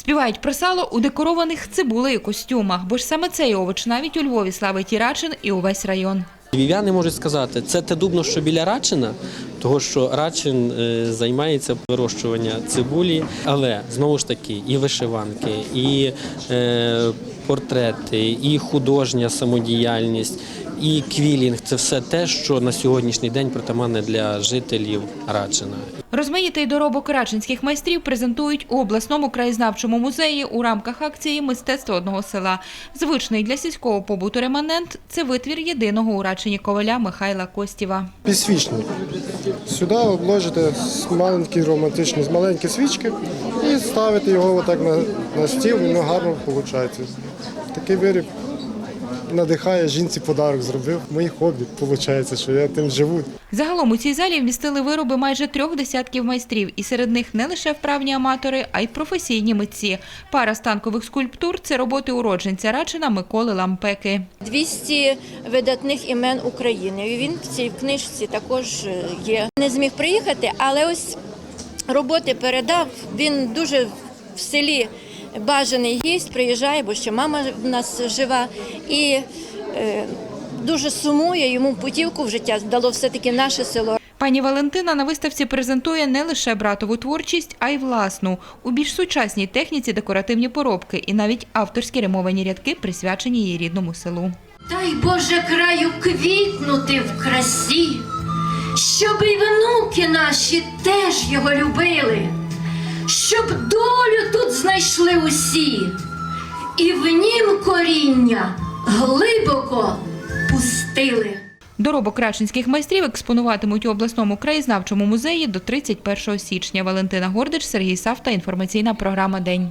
Співають про сало у декорованих цибулею костюмах, бо ж саме цей овоч навіть у Львові славить і Рачин, і увесь район. Львів'яни можуть сказати, це те дубно, що біля Рачина, того що Рачин е, займається вирощуванням цибулі, але знову ж таки і вишиванки, і е, портрети, і художня самодіяльність, і квілінг це все те, що на сьогоднішній день притаманне для жителів Рачина. Розмаїтий доробок рачинських майстрів презентують у обласному краєзнавчому музеї у рамках акції Мистецтво одного села. Звичний для сільського побуту реманент – це витвір єдиного у Рачині коваля Михайла Костєва. Підсвічник. Сюди обложите з маленькі романтичні, маленькі свічки і ставите його отак на, на стіл, воно гарно виходить. Такий виріб надихає жінці подарок зробив. Мої хобі, виходить, що я тим живу. Загалом у цій залі вмістили вироби майже трьох десятків майстрів, і серед них не лише вправні аматори, а й професійні митці. Пара станкових скульптур – це роботи уродженця Рачина Миколи Лампеки. 200 видатних імен України. І він в цій книжці також е, є. Не зміг приїхати, але ось роботи передав. Він дуже в селі бажаний гість, приїжджає, бо ще мама в нас жива. І е, дуже сумує, йому путівку в життя дало все-таки наше село. Пані Валентина на виставці презентує не лише братову творчість, а й власну. У більш сучасній техніці декоративні поробки і навіть авторські римовані рядки, присвячені її рідному селу. Дай Боже краю квітнути в красі, щоб і внуки наші теж його любили, щоб долю тут знайшли усі, і в нім коріння глибоко пустили. Доробок рачинських майстрів експонуватимуть у обласному краєзнавчому музеї до 31 січня. Валентина Гордич, Сергій Савта. Інформаційна програма День.